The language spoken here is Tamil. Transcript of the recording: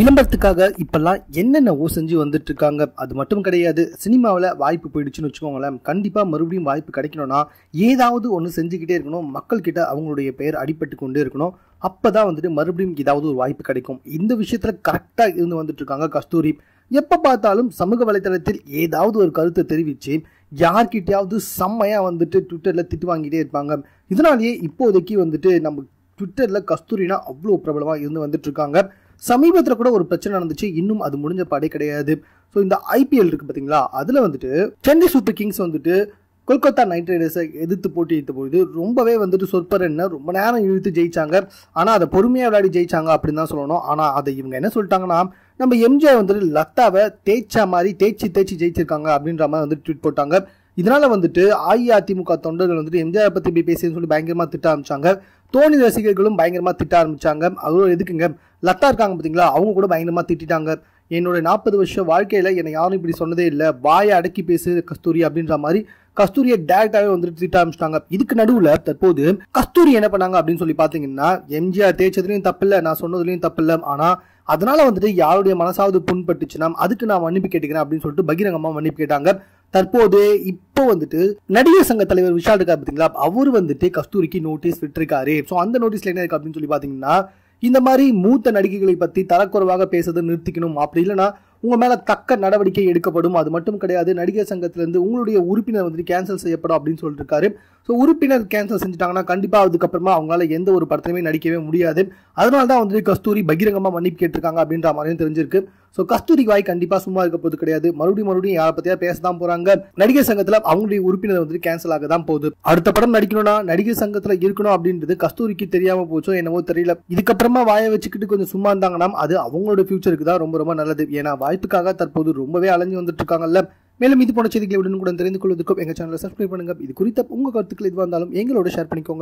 விளம்பரத்துக்காக இப்பெல்லாம் என்னென்னவோ செஞ்சு வந்துட்டு இருக்காங்க அது மட்டும் கிடையாது. சினிமாவில் வாய்ப்பு போயிடுச்சுன்னு வச்சுக்கோங்களேன். கண்டிப்பாக மறுபடியும் வாய்ப்பு கிடைக்கணும்னா ஏதாவது ஒன்று செஞ்சுக்கிட்டே இருக்கணும். மக்கள்கிட்ட அவங்களுடைய பெயர் அடிபட்டு கொண்டே இருக்கணும். அப்போ தான் வந்துட்டு மறுபடியும் ஏதாவது ஒரு வாய்ப்பு கிடைக்கும். இந்த விஷயத்தில் கரெக்டாக இருந்து வந்துட்டு இருக்காங்க கஸ்தூரி. எப்போ பார்த்தாலும் சமூக வலைத்தளத்தில் ஏதாவது ஒரு கருத்தை தெரிவித்து யார்கிட்டயாவது செம்மையாக வந்துட்டு ட்விட்டரில் திட்டு வாங்கிட்டே இருப்பாங்க. இதனாலேயே இப்போதைக்கு வந்துட்டு நம்ம ட்விட்டரில் கஸ்தூரினா அவ்வளோ பிரபலமாக இருந்து வந்துட்டு இருக்காங்க சமீபத்தில் கூட ஒரு பிரச்சனை நடந்துச்சு. இன்னும் அது முடிஞ்ச பாடே கிடையாது. ஸோ இந்த ஐபிஎல் இருக்கு பார்த்தீங்களா அதில் வந்துட்டு சென்னை சூப்பர் கிங்ஸ் வந்துட்டு கொல்கத்தா நைட் ரைடர்ஸை எதிர்த்து போட்டியிட்ட பொழுது ரொம்பவே வந்துட்டு சொற்பர் என்ன ரொம்ப நேரம் இழுத்து ஜெயிச்சாங்க. ஆனால் அதை பொறுமையாக விளையாடி ஜெயிச்சாங்க அப்படின்னு தான் சொல்லணும். ஆனால் அதை இவங்க என்ன சொல்லிட்டாங்கன்னா நம்ம எம்ஜிஆர் வந்துட்டு லத்தாவை தேய்ச்சா மாதிரி தேய்ச்சி தேய்ச்சி ஜெயிச்சிருக்காங்க அப்படின்ற மாதிரி வந்து ட்வீட் போட்டாங்க. இதனால வந்துட்டு அஇஅதிமுக தொண்டர்கள் வந்துட்டு எம்ஜிஆர் பத்தி இப்படி பேசுன்னு சொல்லி பயங்கரமா திட்ட ஆரம்பிச்சாங்க. தோனி ரசிகர்களும் பயங்கரமா திட்ட ஆரம்பிச்சாங்க. அதுவும் எதுக்குங்க? லத்தா இருக்காங்க பாத்தீங்களா? அவங்க கூட பயங்கரமா திட்டாங்க என்னோட நாற்பது வருஷம் வாழ்க்கையில என்னை யாரும் இப்படி சொன்னதே இல்லை. வாயை அடக்கி பேசு கஸ்தூரி அப்படின்ற மாதிரி கஸ்தூரியை டேரக்டாவே வந்துட்டு திட்ட ஆரம்பிச்சிட்டாங்க. இதுக்கு நடுவுல தற்போது கஸ்தூரி என்ன பண்ணாங்க அப்படின்னு சொல்லி பாத்தீங்கன்னா எம்ஜிஆர் தேய்ச்சதுலயும் தப்பில்லை நான் சொன்னதுலயும் தப்பில்லை. ஆனா அதனால வந்துட்டு யாருடைய மனசாவது புண்பட்டுச்சுன்னா அதுக்கு நான் மன்னிப்பு கேட்டுக்கிறேன் அப்படின்னு சொல்லிட்டு பகிரங்கமா மன்னிப்பு கேட்டாங்க. தற்போது இப்போ வந்துட்டு நடிகர் சங்க தலைவர் விஷால் இருக்கா பார்த்தீங்களா அவர் வந்துட்டு கஸ்தூரிக்கு நோட்டீஸ் விட்டுருக்காரு. ஸோ அந்த நோட்டீஸ்ல என்ன இருக்கு அப்படின்னு சொல்லி பாத்தீங்கன்னா இந்த மாதிரி மூத்த நடிகைகளை பத்தி தரக்குறைவாக பேசுறதை நிறுத்திக்கணும். அப்படி இல்லைன்னா உங்க மேல தக்க நடவடிக்கை எடுக்கப்படும். அது மட்டும் கிடையாது நடிகர் சங்கத்திலிருந்து உங்களுடைய உறுப்பினர் வந்துட்டு கேன்சல் செய்யப்படும் அப்படின்னு சொல்லிட்டு இருக்காரு ஸோ உறுப்பினர் கேன்சல் செஞ்சுட்டாங்கன்னா கண்டிப்பா அதுக்கப்புறமா அவங்களால எந்த ஒரு படத்திலுமே நடிக்கவே முடியாது. அதனால தான் வந்துட்டு கஸ்தூரி பகிரங்கமா மன்னிப்பு கேட்டிருக்காங்க அப்படின்ற மாதிரியும் தெரிஞ்சிருக்கு. ஸோ கஸ்தூரி வாய் கண்டிப்பாக சும்மா இருக்க போது கிடையாது. மறுபடியும் மறுபடியும் யாரை பற்றியா பேச தான் போகிறாங்க நடிகர் சங்கத்தில் அவங்களுடைய உறுப்பினர் வந்துட்டு கேன்சல் ஆக தான் போகுது. அடுத்த படம் நடிக்கணும்னா நடிகர் சங்கத்தில் இருக்கணும் அப்படின்றது கஸ்தூரிக்கு தெரியாமல் போச்சோ என்னவோ தெரியல. இதுக்கப்புறமா வாயை வச்சுக்கிட்டு கொஞ்சம் சும்மா இருந்தாங்கன்னா அது அவங்களோட ஃபியூச்சருக்கு தான் ரொம்ப ரொம்ப நல்லது. ஏன்னா வாய்ப்புக்காக தற்போது ரொம்பவே அலைஞ்சு வந்துட்டு இருக்காங்கல்ல. மேலும் இது போன செய்திகளை உடனுக்குடன் தெரிந்து கொள்வதற்கும் எங்கள் சேனலை சப்ஸ்கிரைப் பண்ணுங்க. இது குறித்த உங்கள் கருத்துக்கள் எதுவாக இருந்தாலும் எங்களோட ஷேர் பண்ணிக்கோங்க.